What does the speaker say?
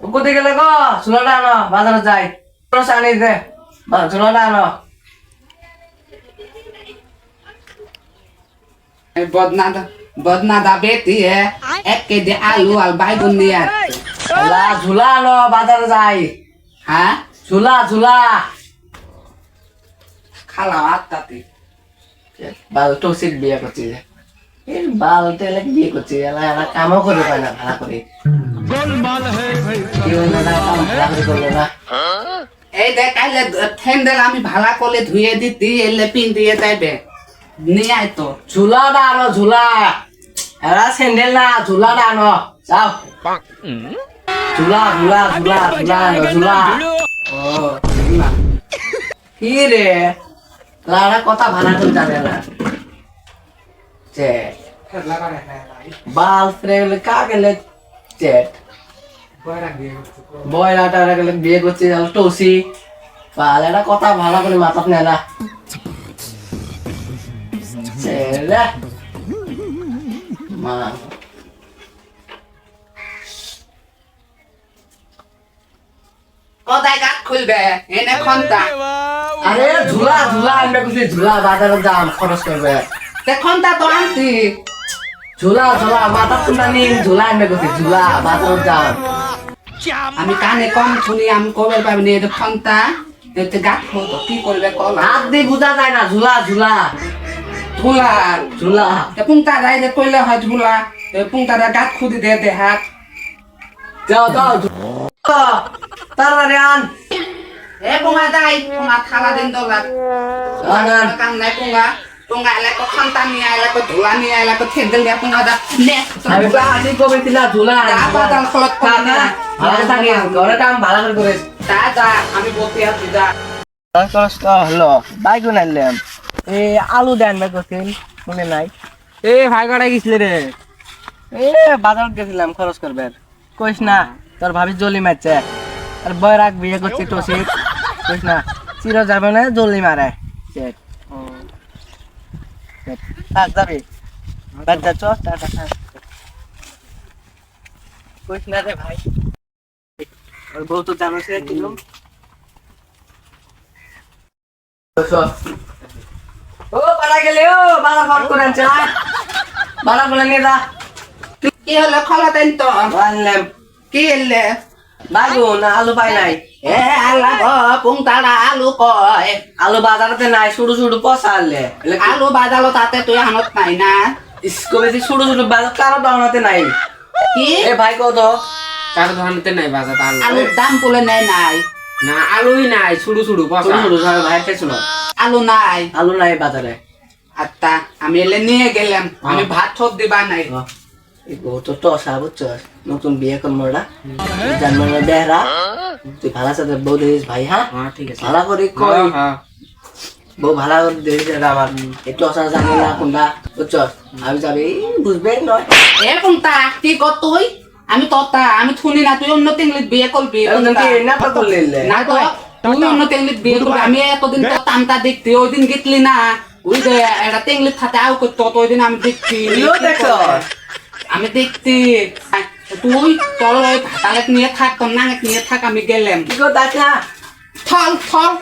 কোথায় গেলে গো? ঝুলাটা আনো বাজারে যাই। আনি দে। আনো। বদনা বদনা দা বেটি হে এক কেজি আলু আর বাইগুন নিয়ে ঝুলা আনো বাজারে যাই। হ্যাঁ? ঝুলা ঝুলা। খালা আত্মাতে বাল টসিক বিয়ে করছি এই বাল তেলে বিয়ে করছি এলা এলা কামও করে পায় না ভাড়া করে। না করে করল না? এই দেখ কাইলে ঠেন্ডেল আমি ভাড়া করলে ধুয়ে দিতি এলে পিন দিয়ে যাইবে নিয়ে আয় তো। ঝুলাটা আনো ঝুলা। এরা স্যান্ডেল না ঝুলাটা আনো। যাও। ঝুলা ঝুলা ঝুলা ঝুলা ঝুলা। ও কি রে? লাড়া কথা ভাড়া করে জানে না। যে বাল ফ্রেলে কা গেলে চেট বয়লাটা বিয়ে করছে টসি বাল এটা কথা ভালো করে মাথাত নেয় না। ছেলে। মা। কোথায় গাছ খুলবে এনে খন্তা। আরে ঝুলা ঝুলা আনবে কিছু ঝুলা বাজারে দাম খরচ করবে। তে খন্তা তো আনতি ঝুলা ঝুলা মাথা নিন ঝুলা আনবে কিছু ঝুলা বাজারে দাম। আমি কানে কম শুনি আমি কবে পাবি নি এটা খন্তা এতে গাছ খুলতো কি করবে কলা? হাত দিয়ে বুঝা যায় না ঝুলা ঝুলা। ঝুলা। ঝুলা। তে পুংতা রাই যে কইলে হয় ঝুলা। তে পুংতা গাছ খুদি দে দে হাত। যাও যাও। তাড়াতাড়ি আন। এ পুঙা যাই পুঙা থালা দিন দলা কাম নাই পুঙা পুঙা এলা কো খন্তা নি আইলা কো ঝুলা নি আইলা কো থেন্দেল দিয়া পুঙা দা। নে আমি তো আদি কবে ছিলা ঝুলা। যা বাদাল খলত না, না, ভালো থাকি ঘরে কাম ভালো করে করিস তা যা আমি বসে আছি যা কষ্ট হলো বাইগুন আনলাম এ আলু দেন মনে নাই। এ ভাই কটায় গেছিলে রে? এ বাজার গেছিলাম খরচ করবে কইস না তোর ভাবি জলি মারছে। আর বিয়ে করছে টসি কইস না চির যাবে না জলি মারে। থাক যাবি। টাটা কইস না রে ভাই। ফোন। বাড়া বলে নিয়ে যা। কি হলো তো? কি এলে? বাগুন আলু পাই নাই। এ আলা গো পুংতাড়া আলু কয়। আলু বাজারতে নাই শুরু শুরু আনলে আলু বাজালো তাতে তুই আনত নাই না। স্কুলে শুরু শুরু বাজার কারও দাওনাতে নাই। কি? এ ভাই কত? ধরনের নাই বাজার আলু আলুর দাম বলে নেই নাই। না আলুই নাই শুরু শুরু পচা ভাই আলু নাই। আলু নাই বাজারে। আত্তা আমি এলে নিয়ে গেলাম। আমি ভাত সব দিবা নাই। তো টসা বুঝছস নতুন বিয়ে জানব বেহরা। তুই ভালো সাথে বউ দেখিস ভাই হ্যাঁ? ঠিক আছে। ভালো করে কই? হ্যাঁ। বউ ভালো করে দেখিস আমার। এই টসা জানি না কোনটা বুঝছস আমি যাবি বুঝবে নয়। এ পুংতা কি কত তুই আমি ততা আমি শুনি না তুই অন্য তেংলিত বিয়ে করবি না তো তুই অন্য তেংলিত বিয়ে করবি আমি এতদিন তো তামতা দেখতে ওই দিন গেতলি না। ওই যে একটা তেংলিত খাতে আও করতো তো ওই দিন আমি দেখছি? আমি দেখছি তুই তোর ওই ভাতালেক নিয়ে থাক তোর নাঙেক নিয়ে থাক আমি গেলাম। থল থল।